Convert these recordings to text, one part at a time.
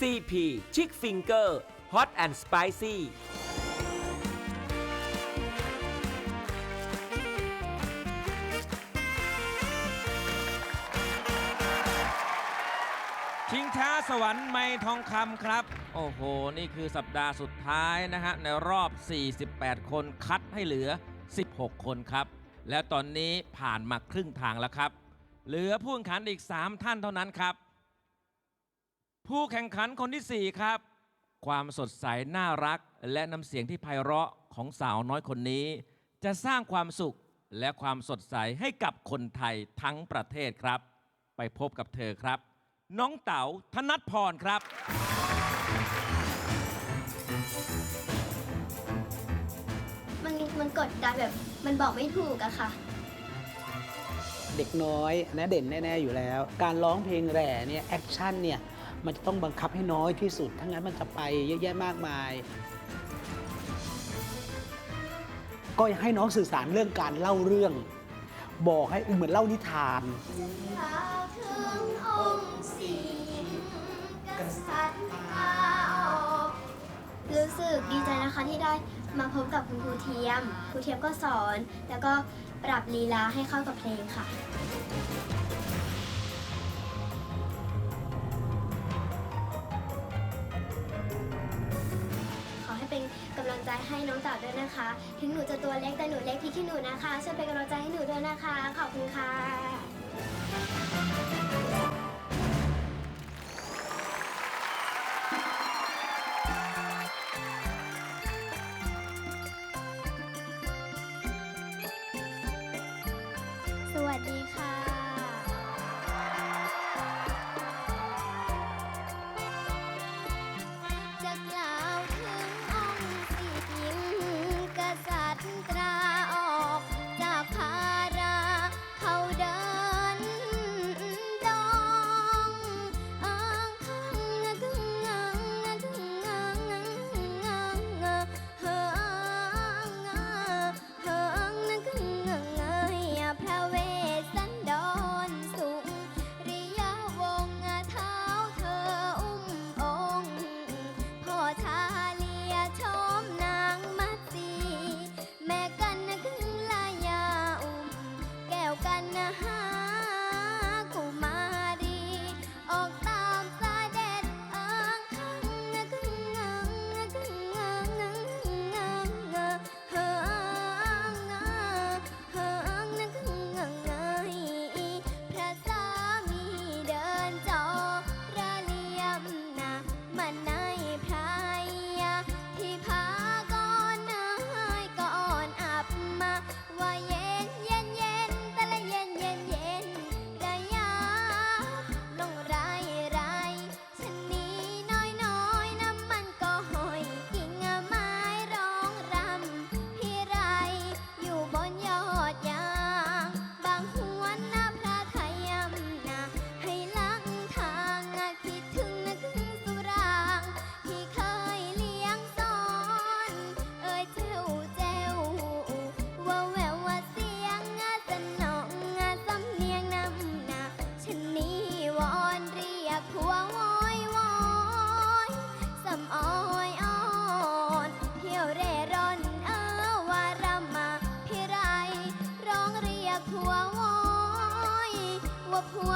CP Chick Finger Hot and Spicy ชิงช้าสวรรค์ไม่ทองคำครับ โอ้โห นี่คือสัปดาห์สุดท้ายนะฮะ ในรอบ 48 คนคัดให้เหลือ 16 คนครับ แล้วตอนนี้ผ่านมาครึ่งทางแล้วครับ เหลือผู้แข่งขันอีก 3 ท่านเท่านั้นครับ ผู้แข่งขันคนทีสี่ 4 ครับ ความสดใสน่ารัก และน้ำเสียงที่ไพเราะของสาวน้อยคนนี้ จะสร้างความสุขและความสดใสให้กับคนไทยทั้งประเทศครับ ไปพบกับเธอครับ น้องเต๋าธนัทพรครับ มันมันกดดันแบบมันบอกไม่ถูกอะค่ะ เด็กน้อยนะเด่นแน่ ๆ อยู่แล้ว การร้องเพลงแหล่เนี่ยแอคชั่นเนี่ย มันจะต้องบังคับให้น้อยที่สุดถ้างั้นมันจะไปเยอะแยะมากมาย ก็ให้น้องสื่อสารเรื่องการเล่าเรื่อง บอกให้เหมือนเล่านิทานรู้สึกดีใจนะคะที่ได้มาพบกับคุณครูเทียม ครูเทียมก็สอน แล้วก็ปรับลีลาให้เข้ากับเพลงค่ะ นะคะ ถึงหนูจะตัวเล็กแต่หนูเล็กพี่ขี้หนูนะคะช่วยเป็นกำลังใจให้หนูด้วยนะคะ ขอบคุณค่ะ ร่อนอาวารมาพิไร ร้องเรียกผัววอยว่าผัว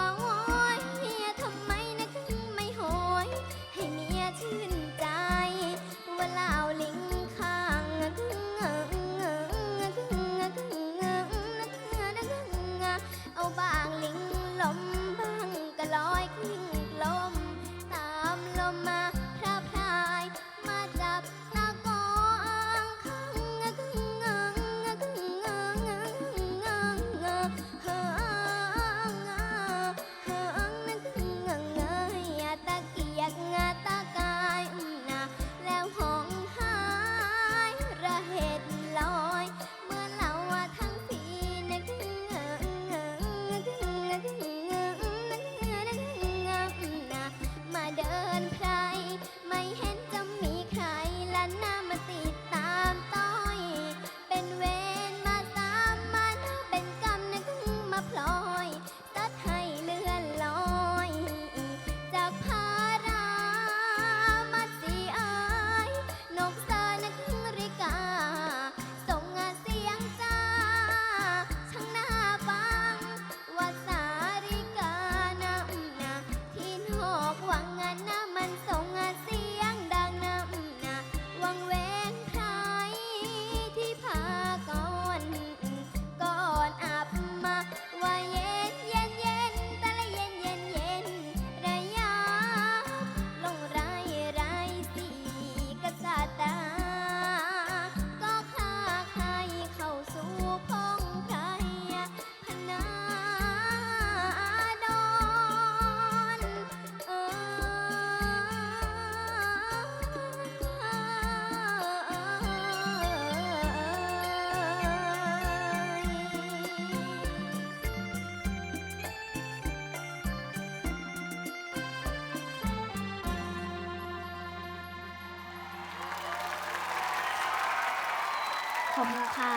อบคุณค่ะ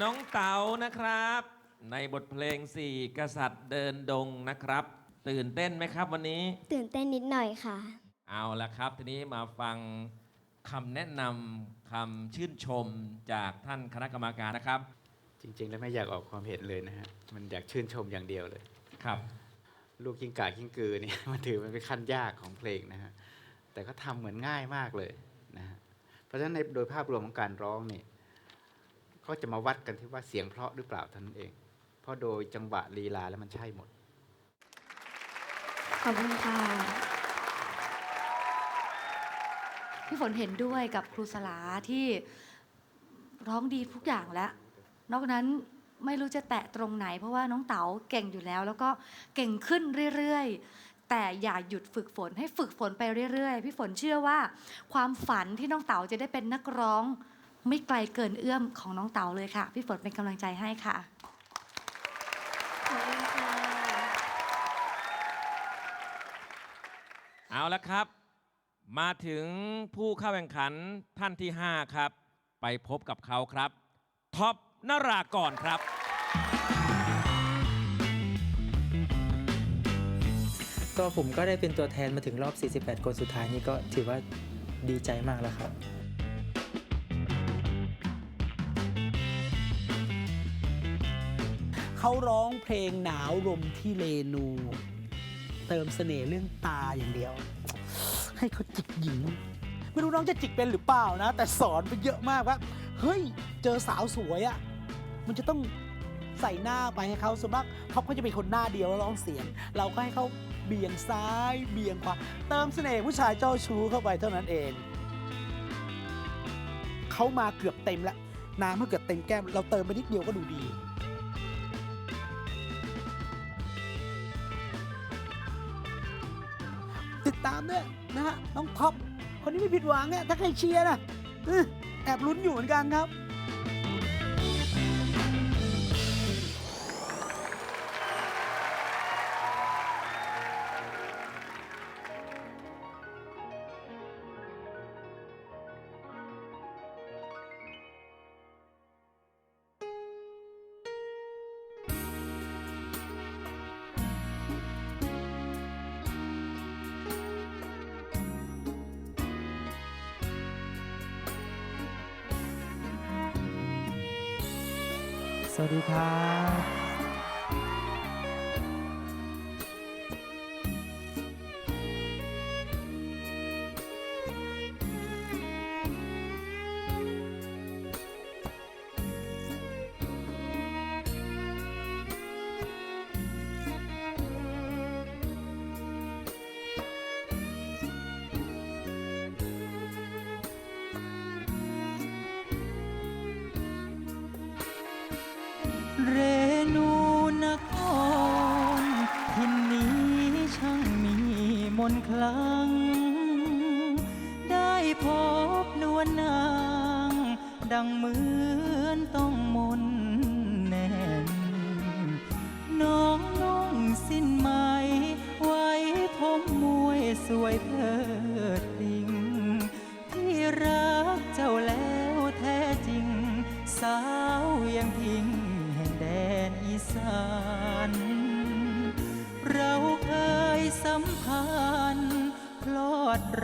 น้องเต๋านะครับ ในบทเพลงสี่กษัตริย์เดินดงนะครับ ตื่นเต้นไหมครับวันนี้ ตื่นเต้นนิดหน่อยค่ะ เอาละครับ ทีนี้มาฟังคำแนะนำคำชื่นชมจากท่านคณะกรรมการนะครับ จริง ๆ แล้วไม่อยากออกความเห็นเลยนะฮะ มันอยากชื่นชมอย่างเดียวเลย ครับ ลูกกิ้งก่ากิ้งกือเนี่ย มันถือมันเป็นขั้นยากของเพลงนะฮะ แต่ก็ทำเหมือนง่ายมากเลยนะฮะเพ ราะฉะนั้นในโดยภาพรวมของการร้องเนี่ยก็จะมาวัดกันที่ว่าเสียงเพราะหรือเปล่าท่านั้นเอง เพราะโดยจังหวะลีลาแล้วมันใช่หมด ขอบคุณค่ะ พี่ฝนเห็นด้วยกับครูสลาที่ร้องดีทุกอย่างแล้ว นอกนั้นไม่รู้จะแตะตรงไหน เพราะว่าน้องเต๋าเก่งอยู่แล้ว แล้วก็เก่งขึ้นเรื่อยๆ แต่อย่าหยุดฝึกฝนให้ฝึกฝนไปเรื่อยๆ พี่ฝนเชื่อว่า ความฝันที่น้องเต๋าจะได้เป็นนักร้อง ไม่ไกลเกินเอื้อมของน้องเต๋าเลยค่ะ พี่ฝนเป็นกำลังใจให้ค่ะ เอาละครับ มาถึงผู้เข้าแข่งขันท่านที่ 5 ครับ ไปพบกับเขาครับท็อปนรากรครับ ก็ผมก็ได้เป็นตัวแทนมาถึงรอบ 48 คนสุดท้ายนี้ก็ถือว่าดีใจมากแล้วครับเขาร้องเพลงหนาวลมที่เลนู เติมเสน่ห์เรื่องตาอย่างเดียว ให้เขาจิกหญิง ไม่รู้น้องจะจิกเป็นหรือเปล่านะ แต่สอนไปเยอะมากว่า เฮ้ย เจอสาวสวยอะ่ะ มันจะต้องใส่หน้าไปให้เขาส่วนมากเขาก็จะเป็นคนหน้าเดียวแล้วร้องเสียง เราก็ให้เขา บี่ยงซ้ายเบี่ยงขวาเติมเสน่ห์ผู้ชายเจ้าชู้เข้าไปเท่านั้นเอง เขามาเกือบเต็มแล้วน้ำเมื่อเกือบเต็มแก้ม เราเติมไปนิดเดียวก็ดูดี ติดตามด้วยนะฮะน้องท็อปคนนี้ไม่ผิดหวังเนี่ยถ้าใครเชียร์นะแอบลุ้นอยู่เหมือนกันครับ วัสดีครับ นต์คลัง ได้พบนวลนาง ดังเหมือนต้องมนแน่น น้องนุ่งสิ้นไหมไว้ผมมวยสวย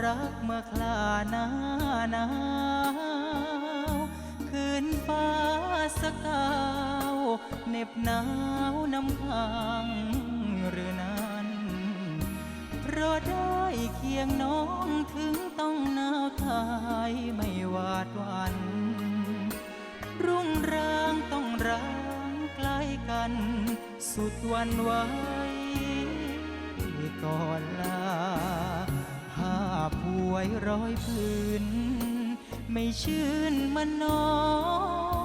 รักเมื่อคลาหน้าหนาวคืนฟ้าสกาวเหน็บหนาวน้ำพังหรือนั้นเพราะได้เคียงน้องถึงต้องหนาวตายไม่หวาดวัน รุ่งรางต้องร้างใกล้กัน สุดวันไว้ก่อนลา พวยร้อยพื้น ไม่ชื่นมันน้อ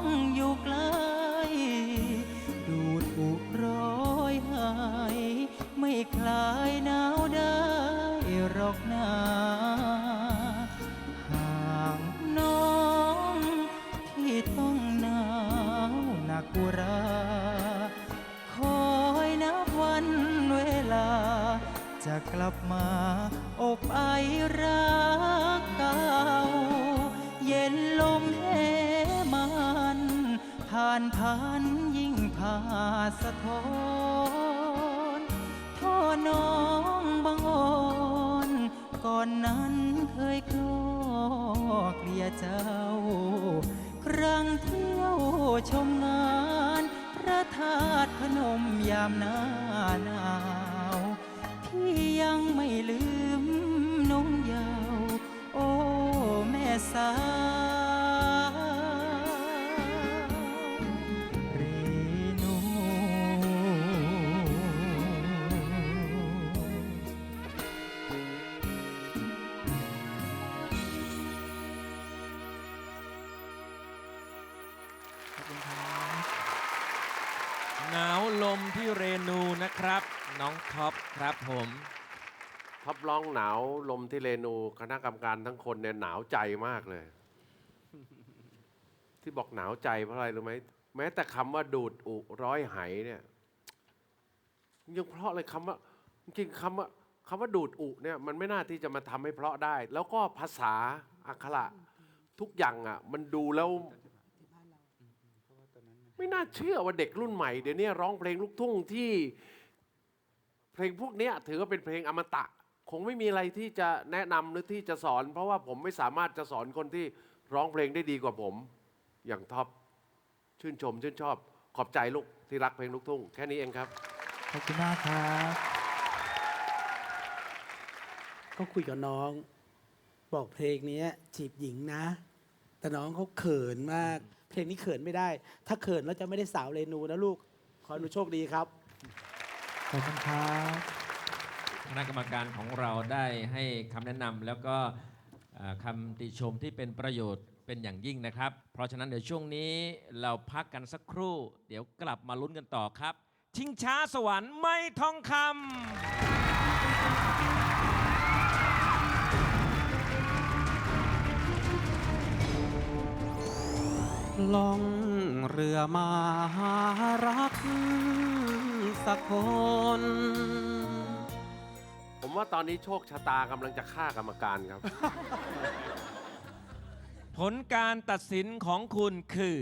งอยู่ไกล ดูดอุร้อยหาย ไม่คลายหนาวได้หรอกนาห่างน้องที่ต้องหนาวหนักอุรา กลับมาอบไอรักเก่า เย็นลมเหมันผ่านผ่านยิ่งพาสะท้อน มที่เรนูนะครับ น้องท็อปครับผมท็อปร้องหนาวลมที่เรนูคณะกรรมการทั้งคนเนี่ยหนาวใจมากเลย ที่บอกหนาวใจเพราะอะไรรู้ไหมแม้แต่คำว่าดูดอุร้อยไหเนี่ยยังเพราะเลยคำว่าจริงคำว่าคำว่าดูดอุเนี่ยมันไม่น่าที่จะมาทำให้เพราะได้ แล้วก็ภาษาอักขระทุกอย่างอะ มันดูแล้ว ไม่น่าเชื่อว่าเด็กรุ่นใหม่เดี๋ยวนี้ร้องเพลงลูกทุ่งที่ เพลงพวกนี้ถือว่าเป็นเพลงอมตะ คงไม่มีอะไรที่จะแนะนำหรือที่จะสอน เพราะว่าผมไม่สามารถจะสอนคนที่ร้องเพลงได้ดีกว่าผม อย่างท็อปชื่นชมชื่นชอบ ขอบใจลูกที่รักเพลงลูกทุ่งแค่นี้เองครับ ขอบคุณมากครับก็คุยกับน้อง บอกเพลงนี้จีบหญิงนะ แต่น้องเขาเขินมาก เพลงนี้เขินไม่ได้ ถ้าเขินแล้วจะไม่ได้สาวเรนูนะลูก ขอให้หนูโชคดีครับ ขอบคุณครับคณะกรรมการของเราได้ให้คำแนะนำแล้วก็เอ่อคำติชมที่เป็นประโยชน์เป็นอย่างยิ่งนะครับ เพราะฉะนั้นเดี๋ยวช่วงนี้เราพักกันสักครู่ เดี๋ยวกลับมาลุ้นกันต่อครับ ชิงช้าสวรรค์ไม่ทองคำ ล่องเรือมาหารักสักคน ผมว่าตอนนี้โชคชะตากำลังจะฆ่ากรรมการครับ ผลการตัดสินของคุณคือ